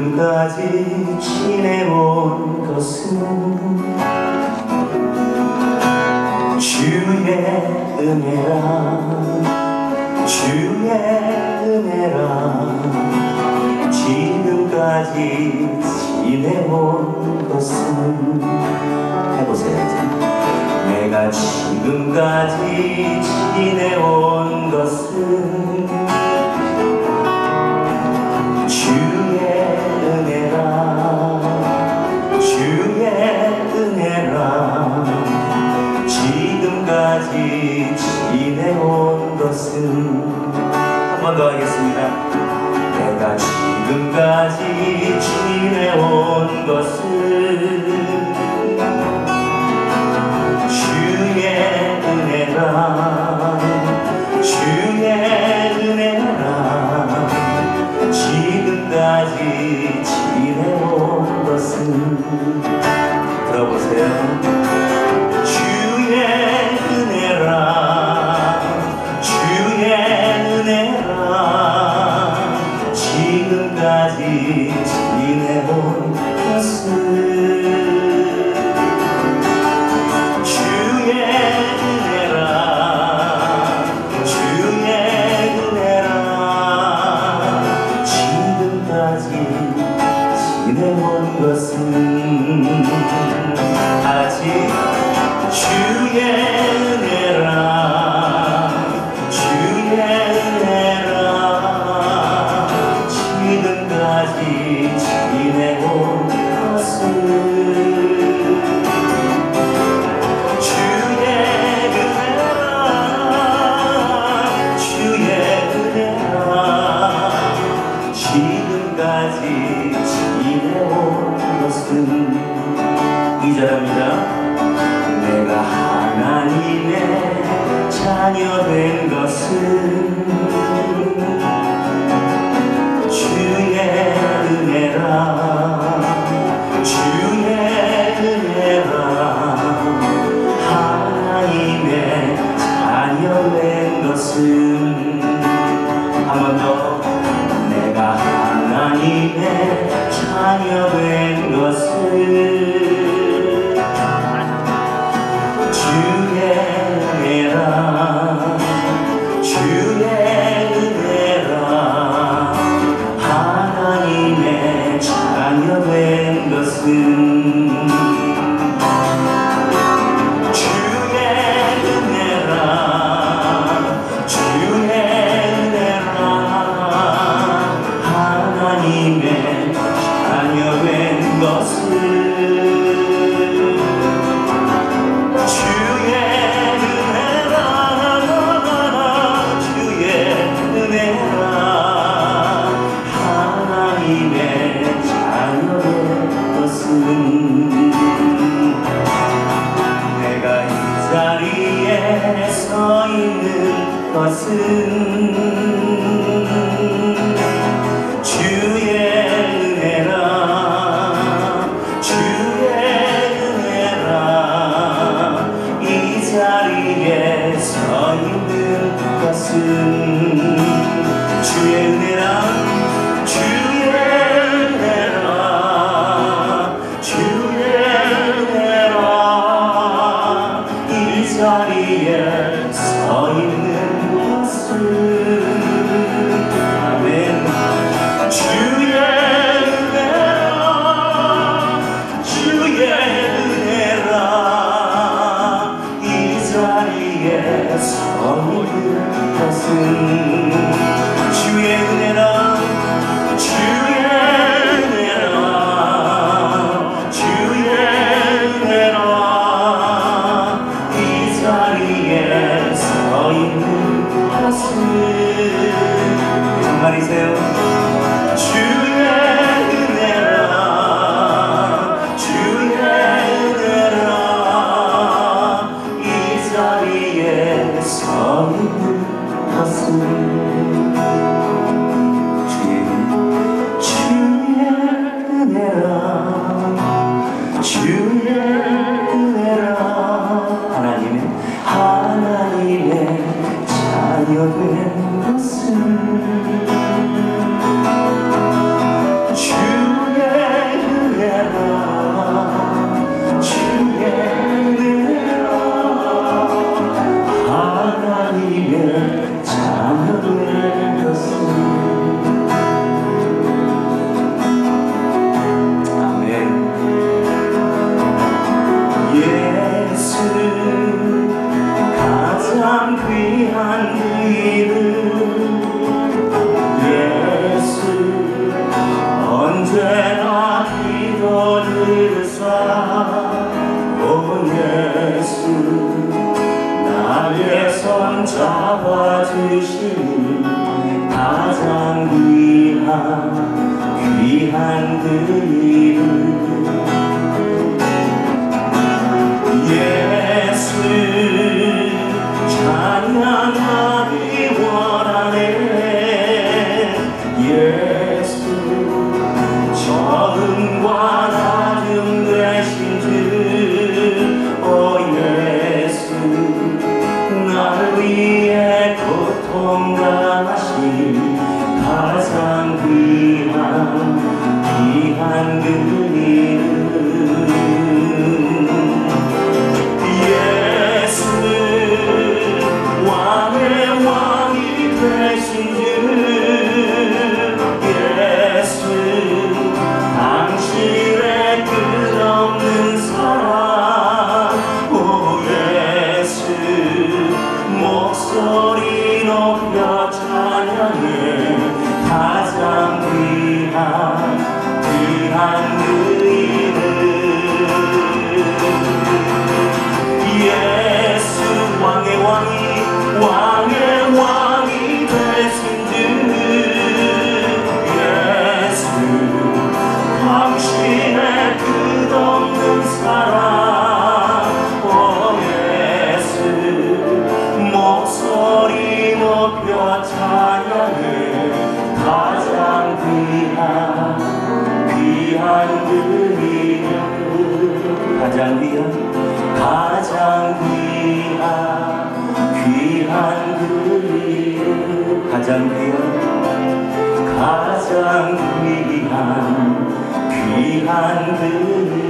지금까지 지내온 것은 주의 은혜라 주의 은혜라. 지금까지 지내온 것은 해보세요 내가 지금까지 지내온 것은 번 더 하겠습니다. 내가 지금까지 κοιτάζεις now they sonho assim. you. you. 가장 귀한 가장 귀한 귀한 그